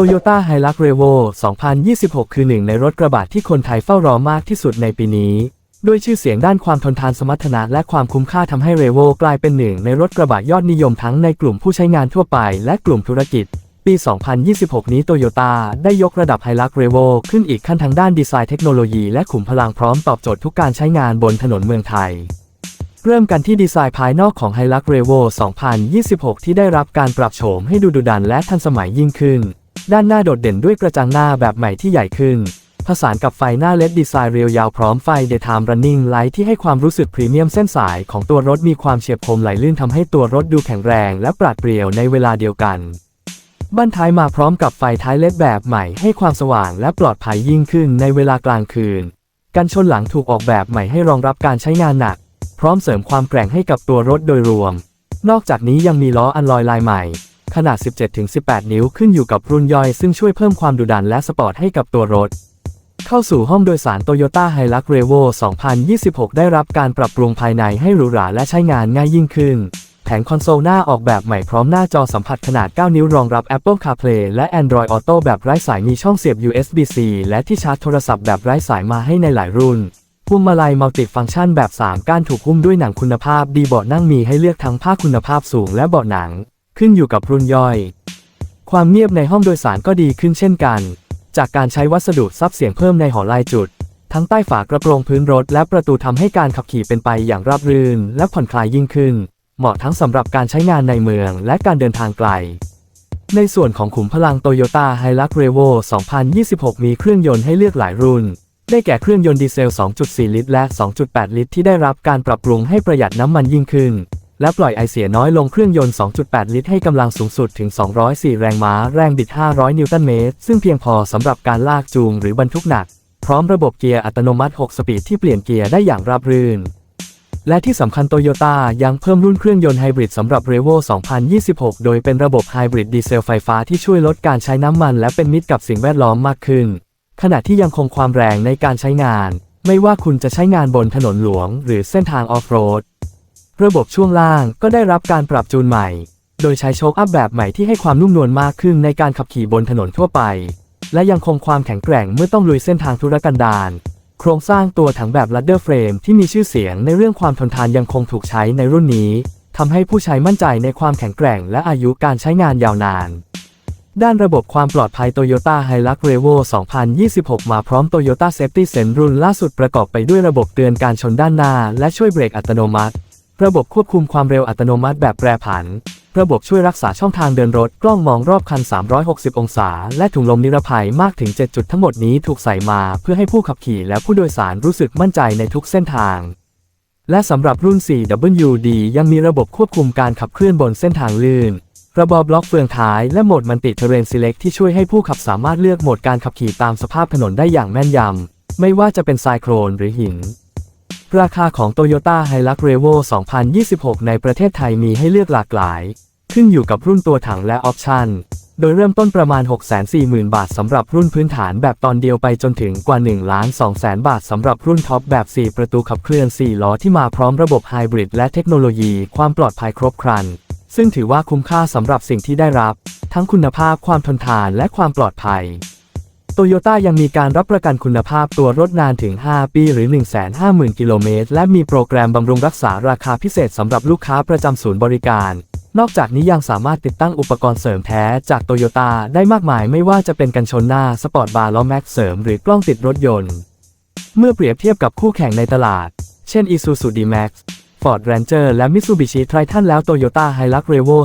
Toyota Hilux Revo 2026 คือหนึ่งในรถกระบะที่คนไทยเฝ้ารอมากที่สุดในปีนี้ ด้วยชื่อเสียงด้านความทนทานสมรรถนะและความคุ้มค่าทำให้ Revo กลายเป็นหนึ่งในรถกระบะยอดนิยมทั้งในกลุ่มผู้ใช้งานทั่วไปและกลุ่มธุรกิจ ปี 2026 นี้ Toyota ได้ยกระดับ Hilux Revo ขึ้นอีกขั้นทางด้านดีไซน์เทคโนโลยีและขุมพลังพร้อมตอบโจทย์ทุกการใช้งานบนถนนเมืองไทยเริ่มกันที่ดีไซน์ภายนอกของ Hilux Revo 2026 ที่ได้รับการปรับโฉมให้ดูดุดันและทันสมัยยิ่งขึ้น ด้านหน้าโดดเด่นด้วยกระจังหน้าแบบใหม่ที่ใหญ่ขึ้น ผสานกับไฟหน้าเลดดีไซน์เรียวยาวพร้อมไฟ Daytime Running Light ที่ให้ความรู้สึกพรีเมียมเส้นสายของตัวรถมีความเฉียบคมไหลลื่นทำให้ตัวรถดูแข็งแรงและปราดเปรียวในเวลาเดียวกัน บั้นท้ายมาพร้อมกับไฟท้ายเลดแบบใหม่ให้ความสว่างและปลอดภัยยิ่งขึ้นในเวลากลางคืน กันชนหลังถูกออกแบบใหม่ให้รองรับการใช้งานหนัก พร้อมเสริมความแกร่งให้กับตัวรถโดยรวม นอกจากนี้ยังมีล้ออันลอยลายใหม่ ขนาด 17-18 นิ้วขึ้นอยู่กับรุ่นย่อยซึ่งช่วยเพิ่มความดุดันและสปอร์ตให้กับตัวรถ เข้าสู่ห้องโดยสาร Toyota Hilux Revo 2026 ได้รับการปรับปรุงภายในให้หรูหราและใช้งานง่ายยิ่งขึ้น แผงคอนโซลหน้าออกแบบใหม่พร้อมหน้าจอสัมผัสขนาด 9 นิ้วรองรับ Apple CarPlay และ Android Auto แบบไร้สายมีช่องเสียบ USB-C และที่ชาร์จโทรศัพท์แบบไร้สายมาให้ในหลายรุ่นพวงมาลัยมัลติฟังก์ชันแบบ 3 ก้านถูกหุ้มด้วยหนังคุณภาพดีเบาะนั่งมีให้เลือกทั้งผ้าคุณภาพสูงและเบาะหนัง ขึ้นอยู่กับรุ่นย่อย ความเงียบในห้องโดยสารก็ดีขึ้นเช่นกัน จากการใช้วัสดุซับเสียงเพิ่มในหอลายจุด ทั้งใต้ฝากระโปรงพื้นรถและประตูทำให้การขับขี่เป็นไปอย่างราบรื่น และผ่อนคลายยิ่งขึ้น เหมาะทั้งสำหรับการใช้งานในเมืองและการเดินทางไกล ในส่วนของขุมพลัง Toyota Hilux Revo 2026 มีเครื่องยนต์ให้เลือกหลายรุ่นได้แก่เครื่องยนต์ดีเซล 2.4 ลิตร และ 2.8 ลิตร ที่ได้รับการปรับปรุงให้ประหยัดน้ำมันยิ่งขึ้น และปล่อยไอเสียน้อยลงเครื่องยนต์ 2.8 ลิตรให้กำลังสูงสุดถึง 204 แรงม้า แรงบิด 500 นิวตันเมตร ซึ่งเพียงพอสำหรับการลากจูงหรือบรรทุกหนัก พร้อมระบบเกียร์อัตโนมัติ 6 สปีดที่เปลี่ยนเกียร์ได้อย่างราบรื่น และที่สำคัญโตโยต้ายังเพิ่มรุ่นเครื่องยนต์ไฮบริดสำหรับ Revo 2026 โดยเป็นระบบไฮบริดดีเซลไฟฟ้าที่ช่วยลดการใช้น้ำมัน และเป็นมิตรกับสิ่งแวดล้อมมากขึ้น ขณะที่ยังคงความแรงในการใช้งาน ไม่ว่าคุณจะใช้งานบนถนนหลวง หรือเส้นทางออฟโรด ระบบช่วงล่างก็ได้รับการปรับจูนใหม่ โดยใช้โชคอัพแบบใหม่ที่ให้ความนุ่มนวลมากขึ้นในการขับขี่บนถนนทั่วไป และยังคงความแข็งแกร่งเมื่อต้องลุยเส้นทางธุรกันดารโครงสร้างตัวถังแบบ ladder frame ที่มีชื่อเสียงในเรื่องความทนทานยังคงถูกใช้ในรุ่นนี้ทำให้ผู้ใช้มั่นใจในความแข็งแกร่งและอายุการใช้งานยาวนาน ด้านระบบความปลอดภัย Toyota Hilux Revo 2026 มาพร้อม Toyota Safety Sense รุ่นล่าสุดประกอบไปด้วยระบบเตือนการชนด้านหน้า และช่วยเบรกอัตโนมัติ ระบบควบคุมความเร็วอัตโนมัติแบบแปรผัน ระบบช่วยรักษาช่องทางเดินรถ กล้องมองรอบคัน 360 องศา และถุงลมนิรภัยมากถึง 7 จุดทั้งหมดนี้ถูกใส่มาเพื่อให้ผู้ขับขี่และผู้โดยสารรู้สึกมั่นใจในทุกเส้นทาง และสำหรับรุ่น 4WD ยังมีระบบควบคุมการขับเคลื่อนบนเส้นทางลื่น ระบบบล็อกเฟืองท้ายและโหมดมันติเทเรน Select ที่ช่วยให้ผู้ขับสามารถเลือกโหมดการขับขี่ตามสภาพถนนได้อย่างแม่นยำ ไม่ว่าจะเป็นทรายโคลนหรือหิน ราคาของ Toyota Hilux Revo 2026 ในประเทศไทยมีให้เลือกหลากหลาย ขึ้นอยู่กับรุ่นตัวถังและออปชันโดยเริ่มต้นประมาณ 640,000 บาทสำหรับรุ่นพื้นฐานแบบตอนเดียวไปจนถึงกว่า1 2 0 0 0 0บาทสำหรับรุ่นท็อปแบบ 4 ประตูขับเคลื่อน 4 ล้อที่มาพร้อมระบบไฮบริดและเทคโนโลยีความปลอดภัยครบครัน ซึ่งถือว่าคุ้มค่าสำหรับสิ่งที่ได้รับ ทั้งคุณภาพความทนทานและความปลอดภัย โตโยต้ายังมีการรับประกันคุณภาพตัวรถนานถึง 5 ปีหรือ 150,000 กิโลเมตร และมีโปรแกรมบำรุงรักษาราคาพิเศษสำหรับลูกค้าประจำศูนย์บริการ นอกจากนี้ยังสามารถติดตั้งอุปกรณ์เสริมแท้จากโตโยต้าได้มากมายไม่ว่าจะเป็นกันชนหน้าสปอร์ตบาร์ล้อแม็กเสริมหรือกล้องติดรถยนต์ เมื่อเปรียบเทียบกับคู่แข่งในตลาด เช่น Isuzu D-Max Ford Ranger และ Mitsubishi Triton แล้ว Toyota Hilux Revo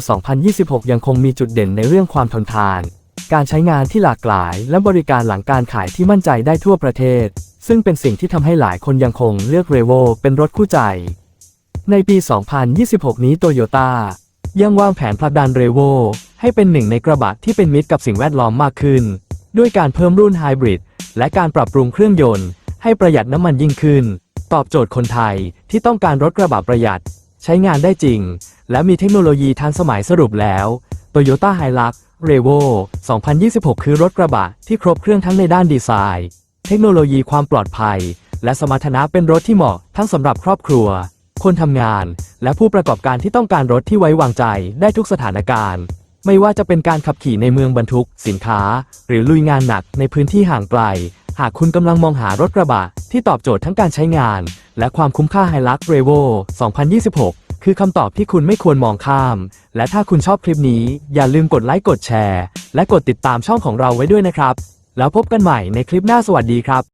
2026 ยังคงมีจุดเด่นในเรื่องความทนทาน การใช้งานที่หลากหลาย และบริการหลังการขายที่มั่นใจได้ทั่วประเทศ ซึ่งเป็นสิ่งที่ทำให้หลายคนยังคงเลือก Revo เป็นรถคู่ใจ ในปี 2026 นี้ Toyota ยังวางแผนผลักดัน Revo ให้เป็นหนึ่งในกระบะที่เป็นมิตรกับสิ่งแวดล้อมมากขึ้น ด้วยการเพิ่มรุ่นไฮบริดและการปรับปรุงเครื่องยนต์ ให้ประหยัดน้ำมันยิ่งขึ้น ตอบโจทย์คนไทยที่ต้องการรถกระบะประหยัด ใช้งานได้จริง และมีเทคโนโลยีทันสมัยสรุปแล้ว Toyota Revo 2026 คือรถกระบะที่ครบเครื่องทั้งในด้านดีไซน์ เทคโนโลยีความปลอดภัย และสมรรถนะเป็นรถที่เหมาะทั้งสำหรับครอบครัว คนทำงาน และผู้ประกอบการที่ต้องการรถที่ไว้วางใจได้ทุกสถานการณ์ ไม่ว่าจะเป็นการขับขี่ในเมืองบรรทุก สินค้า หรือลุยงานหนักในพื้นที่ห่างไกล หากคุณกำลังมองหารถกระบะที่ตอบโจทย์ทั้งการใช้งาน และความคุ้มค่า Hilux Revo 2026 คือคำตอบที่คุณไม่ควรมองข้าม และถ้าคุณชอบคลิปนี้ อย่าลืมกดไลค์กดแชร์ และกดติดตามช่องของเราไว้ด้วยนะครับ แล้วพบกันใหม่ในคลิปหน้าสวัสดีครับ